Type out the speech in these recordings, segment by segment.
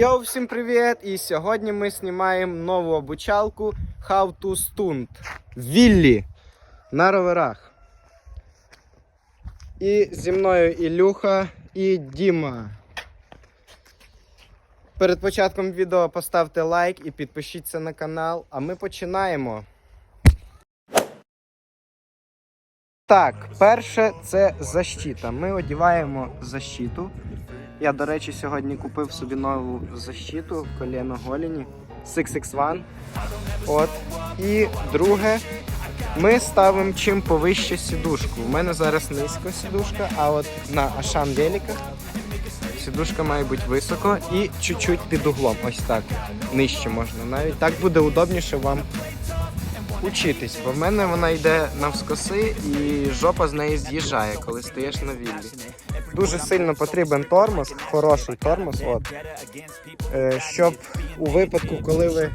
Йоу, всім привіт! І сьогодні ми знімаємо нову обучалку How to Stunt Віллі на роверах. І зі мною Ілюха і Діма. Перед початком відео поставте лайк і підпишіться на канал, а ми починаємо. Так, перше це защита. Ми одіваємо защиту. Я, до речі, сьогодні купив собі нову защиту коліно голіні 661. От. І друге, ми ставимо чим повище сідушку. У мене зараз низько сідушка, а от на Ашан великах сідушка має бути високо і чуть-чуть під углом. Ось так. Нижче можна навіть. Так буде удобніше вам учитись, бо в мене вона йде навскоси і жопа з неї з'їжджає, коли стоїш на віллі. Дуже сильно потрібен тормоз, хороший тормоз, от, е, щоб у випадку, коли ви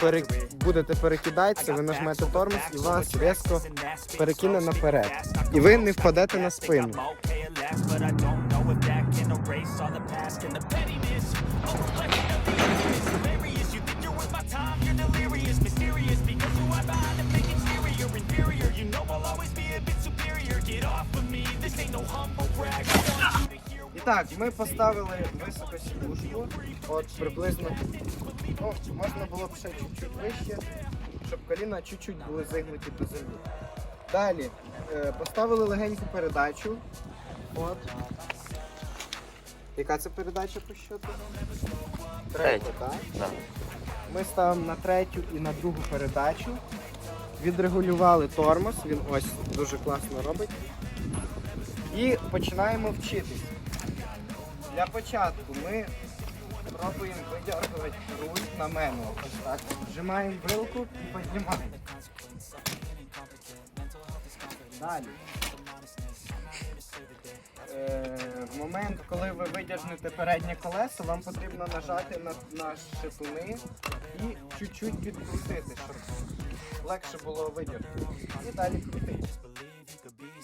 пере... будете перекидатися, ви нажмете тормоз і вас різко перекине наперед. І ви не впадете на спину. Так, ми поставили високо сідушку, от приблизно, ну, можна було б ще чуть-чуть вище, щоб коліна чуть-чуть були зигнуті до землі. Далі е, поставили легеньку передачу. От. Яка це передача по щоту? Третя, так? Да. Ми ставимо на третю і на другу передачу. Відрегулювали тормоз, він ось дуже класно робить. І починаємо вчитись. Для початку ми пробуємо видергувати руль на мене. Ось так. Вжимаємо вилку і піднімаємо. Далі. Е, в момент, коли ви видягнете переднє колесо, вам потрібно нажати на, на шипуни і чуть-чуть підкрутити, щоб легше було видягнути. І далі крутити.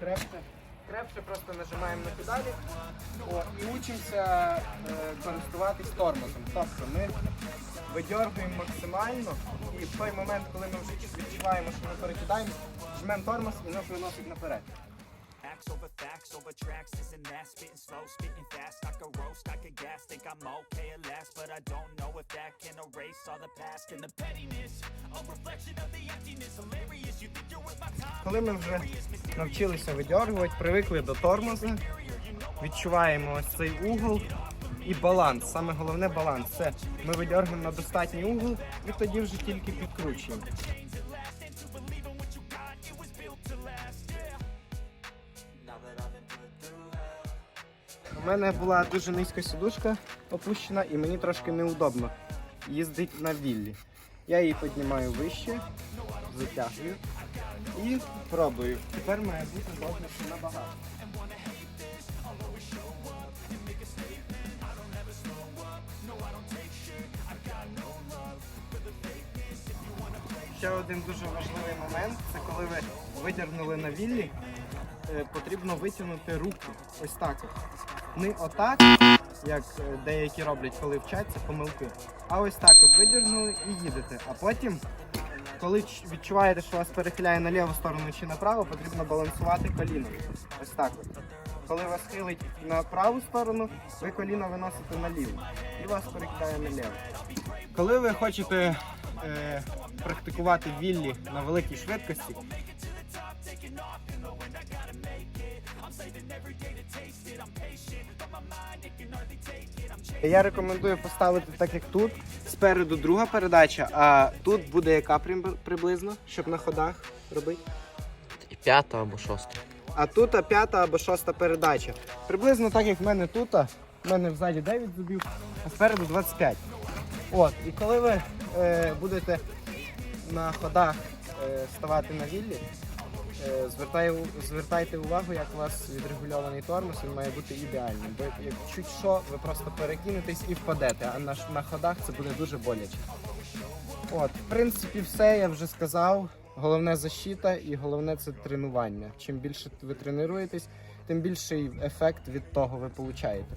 Крепше. Крепше просто нажимаємо на педалі о, і учимося е, користуватись тормозом. Тобто ми видергуємо максимально і в той момент, коли ми вже відчуваємо, що ми перекидаємо, жмемо тормоз і нас виносить наперед. Facts over facts over tracks, and that. Spitting slow, spitting fast. I could roast, I could gas. Think I'm okay at last, but I don't know if that can erase all the past and the pettiness. A reflection of the emptiness. Hilarious, you think you're worth my time. Коли ми вже навчилися видергувати, привикли до тормозу, відчуваємо ось цей угол і баланс. Саме головне баланс. Це ми видергуємо на достатній угол і тоді вже тільки підкручуємо. У мене була дуже низька сідушка опущена і мені трошки неудобно їздити на віллі. Я її піднімаю вище, затягую і пробую. Тепер має бути зовнішньо набагато. Ще один дуже важливий момент це коли ви витягнули на віллі, е, потрібно витягнути руки. Ось так. Не отак, як е, деякі роблять, коли вчаться помилки. А ось так от видягнули і їдете. А потім, коли відчуваєте, що вас перехиляє на ліву сторону чи направо, потрібно балансувати коліном. Ось так от. Коли вас хилить на праву сторону, ви коліно виносите наліво і вас перекидає наліво. Коли ви хочете е, практикувати віллі на великій швидкості, Я рекомендую поставити так, як тут. Спереду друга передача, а тут буде яка прим- приблизно, щоб на ходах робити. І п'ята або шоста. А тут а, п'ята або шоста передача. Приблизно так, як в мене тут. а, В мене взаді 9 зубів, а спереду 25. От, і коли ви е, будете на ходах е, ставати на віллі, звертайте увагу, як у вас відрегульований тормоз, він має бути ідеальним. Бо як чуть що, ви просто перекинетесь і впадете, а на, на ходах це буде дуже боляче. От, в принципі, все я вже сказав. Головне защита і головне це тренування. Чим більше ви тренуєтесь, тим більший ефект від того ви получаєте.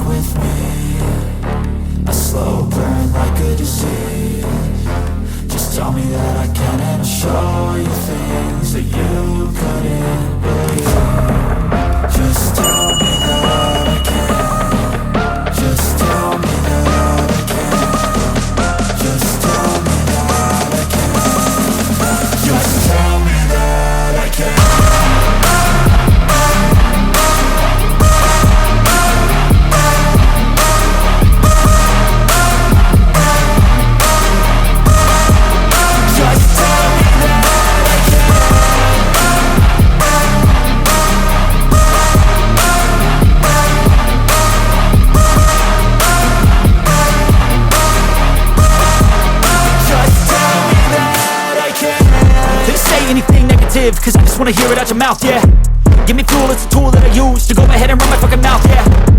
slow burn like a disease. Just tell me that I can and I'll show you things that you couldn't Cause I just wanna hear it out your mouth, yeah. Give me fuel, it's a tool that I use To go ahead and run my fucking mouth, yeah